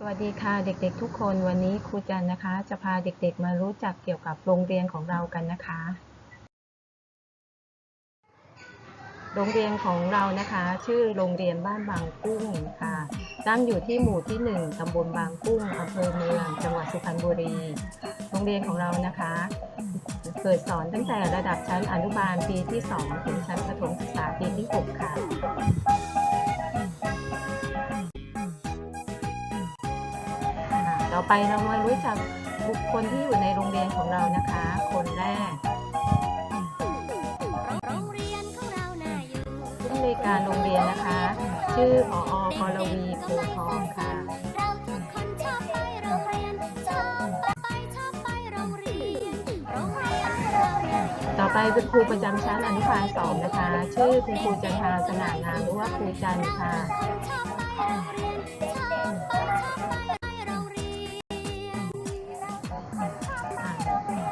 สวัสดีค่ะเด็กๆทุกคนวันนี้ครูจันนะคะ จะพาเด็กๆมารู้จักเกี่ยวกับโรงเรียนของเรากันนะคะ โรงเรียนของเรานะคะ ชื่อโรงเรียนบ้านบางกุ้งค่ะ ตั้งอยู่ที่หมู่ที่ 1ตำบลบางกุ้งอำเภอเมือง จังหวัดสุพรรณบุรี โรงเรียนของเรานะคะ เปิดสอนตั้งแต่ระดับชั้นอนุบาลปีที่ 2 ถึงชั้นประถมศึกษาปีที่ 6 ค่ะ ต่อไปเรามารู้จักบุคคลที่อยู่ในโรงเรียนของเรานะคะ คนแรกโรงเรียนราน่าอยู่ผู้อำนวยการโรงเรียนนะคะ ชื่อผออกรวีโพทองค่ะต่อไปเป็นครูประจำชั้นอนุบาลสองนะคะ ชื่อคุณครูจันทาสง่างามหรือว่าครูจันค่ะ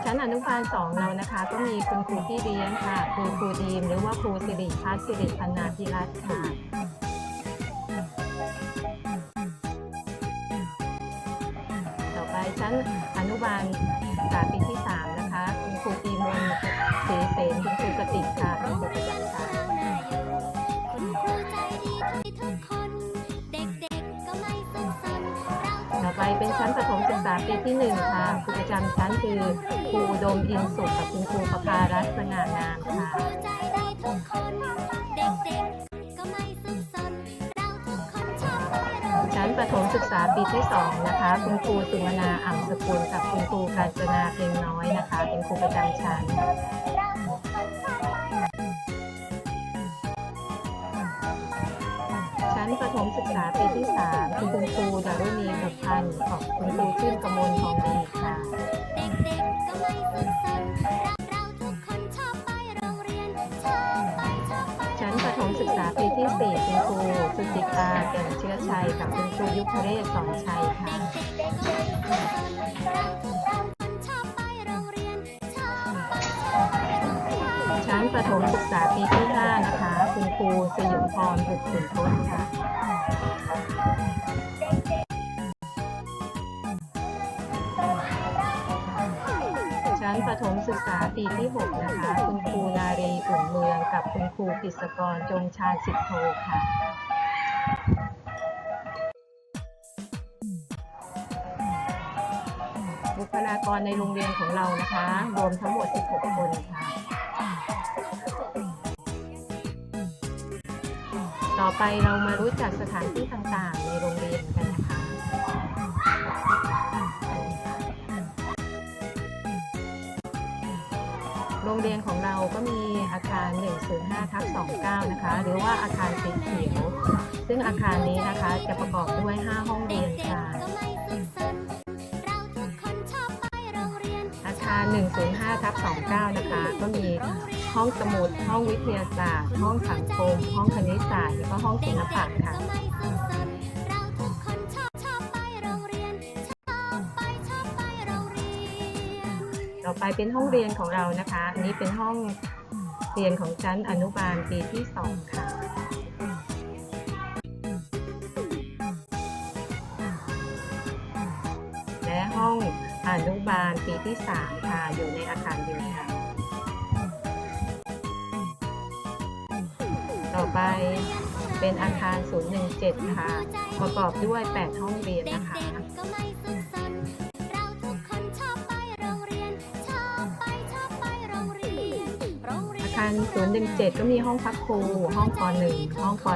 ชั้นอนุบาลสองเรานะคะ ก็มีคุณครูที่เลี้ยงค่ะคือครูดีมหรือว่าครูสิริพัฒน์สิริพันนาธิรัตน์ค่ะ ต่อไปชั้นอนุบาลศึกษาปีที่3นะคะ คุณครูจีมนศรีเสนคุณครูกติกค่ะเป็นครูประจำชั้นคุณครูใจดีทุกคนเด็กๆก็ไม่สุขสนเราต่อไปเป็นชั้นประถมาปีที่1ค่ะครูประจำชั้นคือครูอุดมอินสุขกับคุณครูประภารัตน์สง่างามค่ะชั้นประถมศึกษาปีที่2นะคะ คุณครูสุวรรณาอ่ำสกุลกับคุณครูกาญจนาเพ็งน้อยนะคะ เป็นครูประจำชั้นชั้นประถมศึกษาปีที่3คือคุณครูดารุณีบุตรพันธ์กับ ศึกษาปีที่ 4 คุณครูสุจิตาแก่นเชื้อชัยกับคุณครูยุพเรศสอนชัยค่ะชั้นประถมศึกษาปีที่ 5 นะคะ คุณครูสยุมพรบุตรขุนทศค่ะชั้นประถมศึกษาปีที่ 6 นะคะ คุณครูนารีอุ่นเมือง กับคุณครูกฤษกรจงชาสิทธโทค่ะ บุคลากรในโรงเรียนของเรานะคะ รวมทั้งหมด 16 คนค่ะ ต่อไปเรามารู้จักสถานที่ต่างๆ ในโรงเรียนกันนะคะ เรียนของเราก็มีอาคาร 105ทับ29 นะคะ หรือว่าอาคารสีเขียว ซึ่งอาคารนี้นะคะจะประกอบด้วย 5 ห้องเรียนเด็กค่ะๆก็ไม่สุขสนเราทุกคนชอบไปโรงเรียนอาคาร 105ทับ29 นะคะ ก็มีห้องสมุด ห้องวิทยาศาสตร์ ห้องสังคม ห้องคณิตศาสตร์ แล้วก็ห้องศิลปะค่ะ ไปเป็นห้องเรียนของเรานะคะ อันนี้เป็นห้องเรียนของชั้นอนุบาลปีที่2ค่ะและห้องอนุบาลปีที่3ค่ะ อยู่ในอาคารเดียวกันต่อไปเป็นอาคาร 017 ค่ะ ประกอบด้วย 8 ห้องเรียนนะคะ โรงเรียอาน017ก็มีห้องพักครู ห้องป .1 ห้องป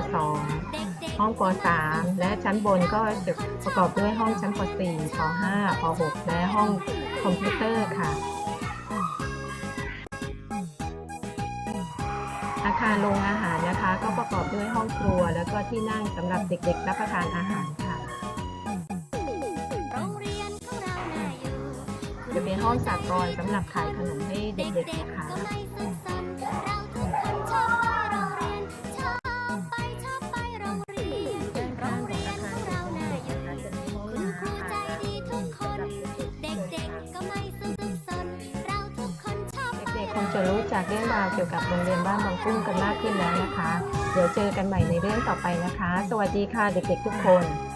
.2 ห้องป .3 และชั้นบนก็จะประกอบด้วยห้องชั้นป .4 ป .5 ป .6 และห้องคอมพิวเตอร์ค่ะ อาคารโรงอาหารนะคะ ก็ประกอบด้วยห้องครัว แล้วก็ที่นั่งสำหรับเด็กๆ รับประทานอาหารค่ะเรียนของเราน่าอยู่จะเป็นห้องสากลสำหรับขายขนมให้เด็กๆนะคะ คงจะรู้จักเรื่องราวเกี่ยวกับโรงเรียนบ้านบางกุ้งกันมากขึ้นแล้วนะคะ เดี๋ยวเจอกันใหม่ในเรื่องต่อไปนะคะ สวัสดีค่ะเด็กๆทุกคน